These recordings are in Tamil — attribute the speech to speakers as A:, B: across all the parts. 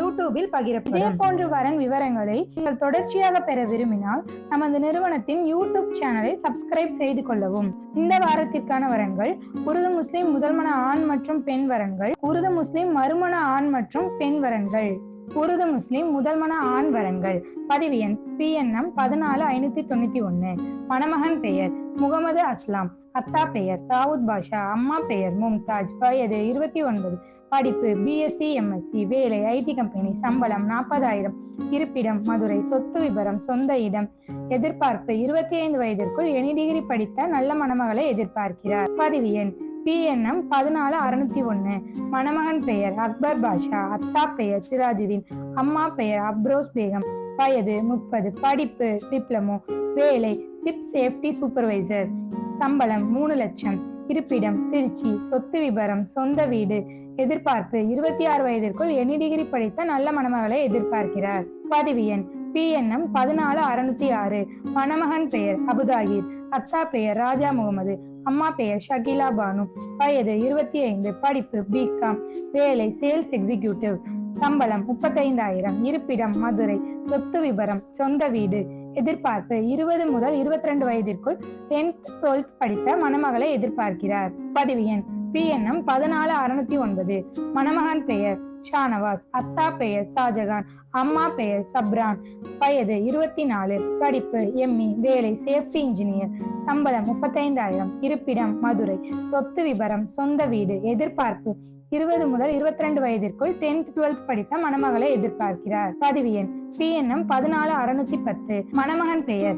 A: யூடியூபில் பகிரப்படும். இதே போன்ற வரன் விவரங்களை நீங்கள் தொடர்ச்சியாக பெற விரும்பினால் நமது நிறுவனத்தின் யூடியூப் சேனலை சப்ஸ்கிரைப் செய்து கொள்ளவும். இந்த வாரத்திற்கான வரன்கள் உருது முஸ்லிம் முதல்மன ஆண் மற்றும் பெண் வரன்கள் உருது முஸ்லிம் மறுமண ஆண் மற்றும் பெண் வரன்கள் உருது முஸ்லிம் முதல்மன ஆண் வரன்கள். பதிவு எண் பிஎன்எம் பதினாலு ஐநூத்தி தொண்ணூத்தி ஒன்னு. மணமகன் பெயர் முகமது அஸ்லாம். அத்தா பெயர் தாவூத் பாஷா அம்மா பெயர் மும்தாஜ் வயது இருபத்தி ஒன்பது படிப்பு பிஎஸ்சி எம்எஸ்சி வேலை ஐடி கம்பெனி சம்பளம் நாற்பதாயிரம் இருப்பிடம் மதுரை சொத்து விபரம் சொந்த இடம் எதிர்பார்ப்பு இருபத்தி ஐந்து வயதிற்குள் எனி டிகிரி படித்த நல்ல மணமகளை எதிர்பார்க்கிறார். பதிவு எண் பிஎன்எம் பதினாலு அறுநூத்தி ஒன்னு மணமகன் பெயர் அக்பர் பாஷா அத்தா பெயர் சிராஜுதீன் அம்மா பெயர் அப்ரோஸ் பேகம் வயது முப்பது படிப்பு டிப்ளமோ வேலை சிப் சேஃப்டி சூப்பர்வைசர் சம்பளம் மூணு லட்சம். இருப்பிடம் திருச்சி சொத்து விபரம் சொந்த வீடு. எதிர்பார்ப்பு இருபத்தி ஆறு வயதிற்குள் எனி டிகிரி படித்த நல்ல மணமகளை எதிர்பார்க்கிறார். பதிவு எண் பிஎன்எம் பதினாலு அறுநூத்தி ஆறு. மணமகன் பெயர் அபுதாகிர் அத்தா பெயர் ராஜா முகமது அம்மா பெயர் ஷகிலா பானு. வயது இருபத்தி ஐந்து படிப்பு பிகாம் வேலை சேல்ஸ் எக்ஸிகியூட்டிவ் சம்பளம் முப்பத்தைந்தாயிரம். இருப்பிடம் மதுரை. சொத்து விபரம் சொந்த வீடு. எதிர்பார்ப்பு. இருபது முதல் இருபத்தி ரெண்டு வயதிற்குள் டென்த் டுவெல்த் படித்த மணமகளை எதிர்பார்க்கிறார். பதிவு எண். பிஎன்எம் பதினாலு அறுநூத்தி ஒன்பது. மணமகன் பெயர் ஷானவாஸ். அத்தா பெயர் ஷாஜகான். அம்மா பெயர் சப்ரான். வயது இருபத்தி நாலு படிப்பு எம்இ வேலை சேஃப்டி இன்ஜினியர். சம்பளம் முப்பத்தைந்தாயிரம். இருப்பிடம் மதுரை. சொத்து விபரம். சொந்த வீடு. எதிர்பார்ப்பு இருபது முதல் இருபத்தி ரெண்டு வயதிற்குள் டென்த் டுவெல்த் படித்த மணமகளை எதிர்பார்க்கிறார். பதிவு எண். பிஎன்எம் பதினாலு அறுநூத்தி பத்து. மணமகன் பெயர்?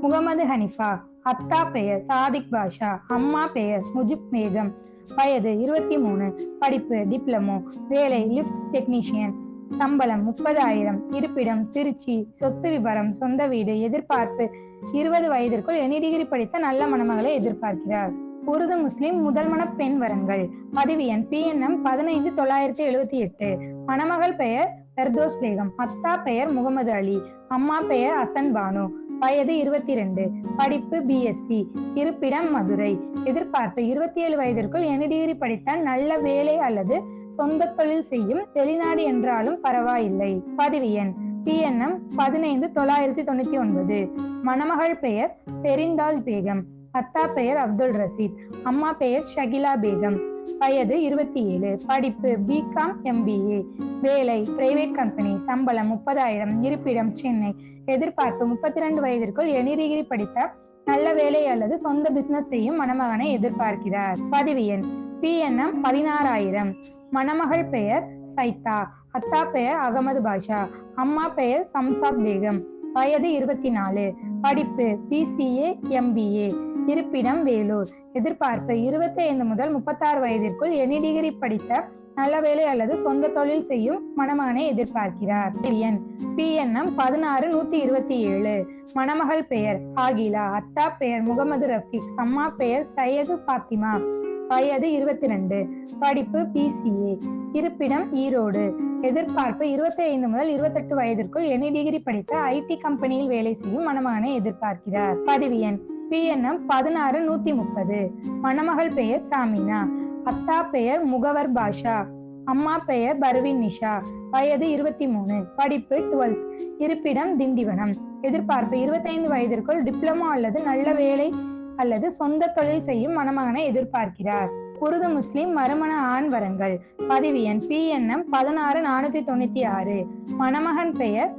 A: முகமது ஹனிஃபா. அத்தா பெயர்? சாதிக் பாஷா. அம்மா பெயர்? முஜிப் மேகம். வயது இருபத்தி மூணு. படிப்பு? டிப்ளமோ. வேலை? Lift technician. சம்பளம்? முப்பதாயிரம். இருப்பிடம்? திருச்சி. சொத்து விபரம்? சொந்த வீடு? எதிர்பார்ப்பு? இருபது வயதிற்குள் எனி டிகிரி படித்த நல்ல மணமகளை எதிர்பார்க்கிறார். உருது முஸ்லிம் முதல்மண பெண் வரன்கள். பதிவு எண் பிஎன்எம் பதினைந்து தொள்ளாயிரத்தி எழுபத்தி எட்டு. மணமகள் பெயர் பெர்தோஸ் பேகம். அத்தா பெயர் முகமது அலி. அம்மா பெயர் அசன் பானு. வயது இருபத்தி ரெண்டு படிப்பு பிஎஸ்சி இருப்பிடம் மதுரை. எதிர்பார்ப்பு இருபத்தி ஏழு வயதிற்குள் எனி டிகிரி படித்தால் நல்ல வேலை அல்லது சொந்த தொழில் செய்யும் வெளிநாடு என்றாலும் பரவாயில்லை. பதிவு எண் பிஎன்எம் பதினைந்து தொள்ளாயிரத்தி தொண்ணூத்தி ஒன்பது. மணமகள் பெயர் செரிந்தாஜ் பேகம். அத்தா பெயர் அப்துல் ரசீத் அம்மா பெயர் ஷகிலா பேகம். வயது இருபத்தி ஏழு படிப்பு பிகாம் எம்பிஏ வேலை பிரைவேட் கம்பெனி சம்பளம் முப்பதாயிரம் இருப்பிடம் சென்னை. எதிர்பார்ப்பு முப்பத்தி ரெண்டு வயதிற்குள் எனிரிகிரி படித்த நல்ல வேலை அல்லது சொந்த பிசினஸ் செய்யும் மணமகனை எதிர்பார்க்கிறார். பதிவு எண் பிஎன்எம் பதினாறாயிரம். மணமகள் பெயர் சைத்தா அத்தா பெயர் அகமது பாஷா அம்மா பெயர் சம்சாத் பேகம். வயது இருபத்தி நாலு படிப்பு பிசிஏ எம்பிஏ இருப்பிடம் வேலூர். எதிர்பார்ப்பு இருபத்தி ஐந்து முதல் முப்பத்தாறு வயதிற்குள் எனி டிகிரி படித்த நல்ல வேலை அல்லது சொந்த தொழில் செய்யும் மணமகனை எதிர்பார்க்கிறார். எண் பிஎன்எம் பதினாறு நூத்தி இருபத்தி ஏழு. மணமகள் பெயர் ஆகிலா. அத்தா பெயர் முகமது ரஃபீக். அம்மா பெயர் சையது பாத்திமா. வயது இருபத்தி ரெண்டு படிப்பு பிசிஏ இருப்பிடம் ஈரோடு. எதிர்பார்ப்பு இருபத்தி ஐந்து முதல் இருபத்தெட்டு வயதிற்குள் எனி டிகிரி படித்த ஐடி கம்பெனியில் வேலை செய்யும் மணமகனை எதிர்பார்க்கிறார். பதிவு எண் பிஎன்எம் பதினாறு நூத்தி முப்பது. மணமகள் பெயர் சாமினா. அத்தா பெயர் முகவர் பாஷா. அம்மா பெயர் பர்வின் நிஷா. வயது இருபத்தி மூணு. படிப்பு டுவெல்த். இருப்பிடம் திண்டிவனம். எதிர்பார்ப்பு இருபத்தைந்து வயதிற்குள் டிப்ளமோ அல்லது நல்ல வேலை அல்லது சொந்த தொழில் செய்யும் மணமகனை எதிர்பார்க்கிறார். குருது முஸ்லிம் மறுமண ஆண் வரங்கள். பதிவு எண் பிஎன்எம் பதினாறு நானூத்தி தொண்ணூத்தி ஆறு. மணமகன் பெயர்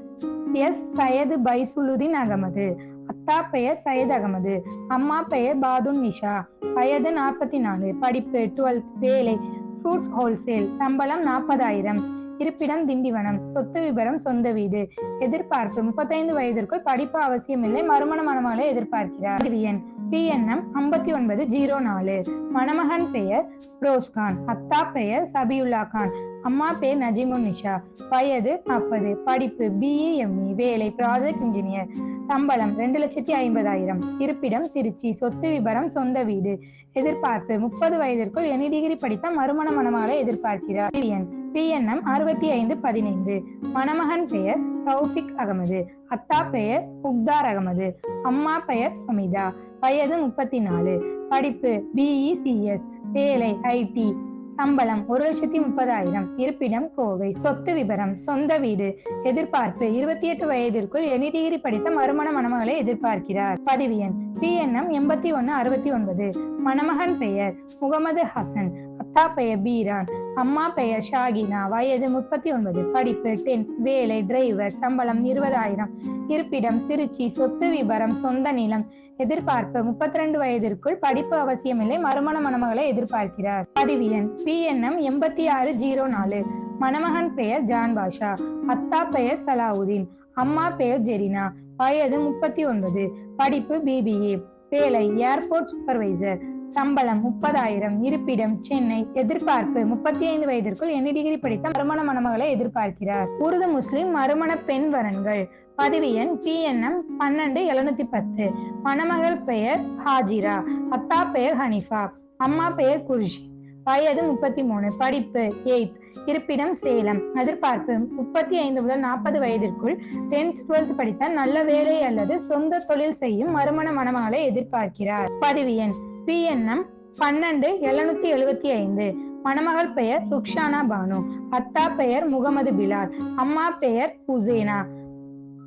A: எஸ். சையது பைசுலுதீன் அகமது. அத்தா பெயர் சையத் அகமது அம்மா பெயர் பாதுன் நிஷா. வயது நாற்பத்தி நாலு படிப்பு டுவெல்த் வேலை. ஃப்ரூட்ஸ் ஹோல்சேல் சம்பளம் நாற்பதாயிரம். இருப்பிடம் திண்டிவனம். சொத்து விபரம் சொந்த வீடு. எதிர்பார்ப்பு. முப்பத்தைந்து வயதிற்குள் படிப்பு அவசியமில்லை. மறுமண மணமகளை எதிர்பார்க்கிறார். பிஎன்எம் ஐம்பத்தி ஒன்பது ஜீரோ நாலு. மணமகன் பெயர் ரோஸ்கான். அத்தா பெயர் சபியுல்லா கான். அம்மா பேர் நஜிமுன் நிஷா. வயது நாற்பது படிப்பு பிஇஎம்இ வேலை. ப்ராஜெக்ட் இன்ஜினியர் சம்பளம் ரெண்டு லட்சத்தி ஐம்பதாயிரம். இருப்பிடம் திருச்சி சொத்து விபரம் சொந்த வீடு. எதிர்பார்ப்பு முப்பது வயதிற்குள் எனி டிகிரி படித்த மறுமண மணமகளை எதிர்பார்க்கிறார். பிஎன் பிஎன்எம் அறுபத்தி ஐந்து பதினைந்து. மணமகன் பெயர் தௌஃபிக் அகமது. அத்தா பெயர் உக்தார் அகமது. அம்மா பெயர் சமிதா. வயது முப்பத்தி நாலு. படிப்பு பிஇசிஎஸ் வேலை ஐடி சம்பளம் ஒரு லட்சத்தி முப்பதாயிரம். இருப்பிடம் கோவை. சொத்து விபரம். சொந்த வீடு. எதிர்பார்ப்பு. இருபத்தி எட்டு வயதிற்குள் எனி டிகிரி படித்த மறுமண மணமகளை எதிர்பார்க்கிறார். பதிவு எண். பிஎன்எம் எண்பத்தி ஒன்னு அறுபத்தி ஒன்பது. மணமகன் பெயர். முகமது ஹசன். அத்தா பெயர் பீரான். அம்மா பெயர் ஷாகினா. வயது முப்பத்தி ஒன்பது படிப்பு டென்த் வேலை டிரைவர் சம்பளம் இருபதாயிரம். இருப்பிடம் திருச்சி. சொத்து விபரம். சொந்த நிலம். எதிர்பார்ப்பு முப்பத்தி ரெண்டு வயதிற்குள் படிப்பு அவசியமில்லை. மறுமண மணமகளை எதிர்பார்க்கிறார். பதிவு எண் பிஎன்எம் எண்பத்தி ஆறு ஜீரோ நாலு. மணமகன் பெயர் ஜான் பாஷா அத்தா பெயர் சலாவுதீன். அம்மா பெயர் ஜெரினா. வயது முப்பத்தி ஒன்பது. படிப்பு பிபிஏ வேலை. Airport supervisor. சம்பளம் முப்பதாயிரம் இருப்பிடம் சென்னை எதிர்பார்ப்பு முப்பத்தி ஐந்து வயதிற்குள் என்ன டிகிரி படித்த மறுமண மணமகளை எதிர்பார்க்கிறார். உருது முஸ்லிம் மறுமண பெண் வரன்கள். பதிவு எண் பிஎன்எம் பன்னெண்டு எழுநூத்தி பத்து. மணமகள் பெயர் ஹாஜிரா. அத்தா பெயர் ஹனிஃபா. அம்மா பெயர் குர்ஷி வயது முப்பத்தி மூணு படிப்பு எயித். இருப்பிடம் சேலம். எதிர்பார்ப்பு முப்பத்தி ஐந்து முதல் நாற்பது வயதிற்குள் டென்த் டுவெல்த் படித்த நல்ல வேலை அல்லது சொந்த தொழில் செய்யும் மறுமண மணமகளை எதிர்பார்க்கிறார். பதிவு எண் பிஎன்எம் பன்னெண்டு எழுநூத்தி எழுபத்தி ஐந்து. மணமகள் பெயர் ருக்ஷானா பானு. அத்தா பெயர் முகமது பிலால். அம்மா பெயர் ஹுசேனா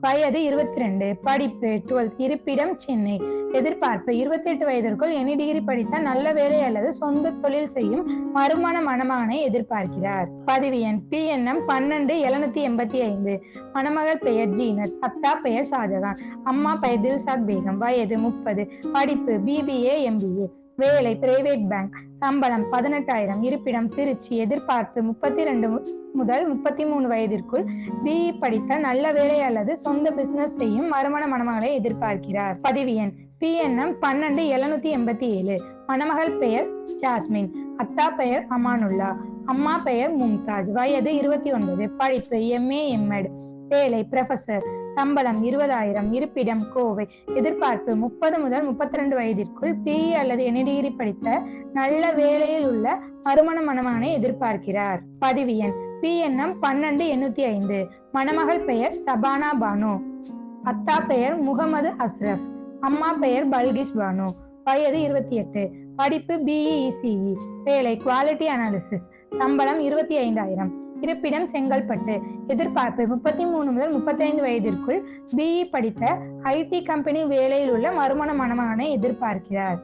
A: வயது இருபத்தி ரெண்டு படிப்பு டுவெல்த் இருப்பிடம் சென்னை. எதிர்பார்ப்பு இருபத்தி எட்டு வயதிற்குள் எனி டிகிரி படித்த நல்ல வேலை அல்லது சொந்த தொழில் செய்யும் மறுமண மணமகனை எதிர்பார்க்கிறார். பதிவு எண் பி என்எம் பன்னெண்டு எழுநூத்தி எண்பத்தி ஐந்து. மணமகள் பெயர் ஜீனத் அத்தா பெயர் ஷாஜகான். அம்மா பெயர் தில்சாத் பேகம். வயது முப்பது. படிப்பு பிபிஏ எம்பிஏ வேலை பிரைவேட் பேங்க் சம்பளம் பதினெட்டாயிரம். இருப்பிடம் திருச்சி எதிர்பார்ப்பு முப்பத்தி ரெண்டு முதல் முப்பத்தி மூணு வயதிற்குள் பிஇ படித்த நல்ல வேலை அல்லது சொந்த பிசினஸ் செய்யும் மறுமண மணமகளை எதிர்பார்க்கிறார். பதிவு எண் பிஎன்எம் பன்னெண்டு எழுநூத்தி எண்பத்தி ஏழு. மணமகள் பெயர் ஜாஸ்மின். அத்தா பெயர் அமானுல்லா. அம்மா பெயர் மும்தாஜ். வயது இருபத்தி ஒன்பது. படிப்பு எம்ஏ எம்எட் வேலை ப்ரொஃபசர் சம்பளம் இருபதாயிரம் இருப்பிடம் கோவை. எதிர்பார்ப்பு முப்பது முதல் முப்பத்தி ரெண்டு வயதிற்குள் பிஇ அல்லது எனி டிகிரி படித்த நல்ல வேலையில் உள்ள மறுமண மணமகனை எதிர்பார்க்கிறார். பதிவு எண் பிஎன்எம் பன்னெண்டு எண்ணூத்தி ஐந்து. மணமகள் பெயர் சபானா பானு. அத்தா பெயர் முகமது அஸ்ரப். அம்மா பெயர் பல்கிஷ் பானு. வயது இருபத்தி எட்டு. படிப்பு பிஇசிஇ வேலை குவாலிட்டி அனாலிசிஸ் சம்பளம் இருபத்தி ஐந்தாயிரம். இருப்பிடம் செங்கல்பட்டு. எதிர்பார்ப்பு முப்பத்தி மூணு முதல் முப்பத்தைந்து வயதிற்குள் பிஇ படித்த ஐடி கம்பெனி வேலையில் உள்ள மறுமண மணமகனை எதிர்பார்க்கிறார்.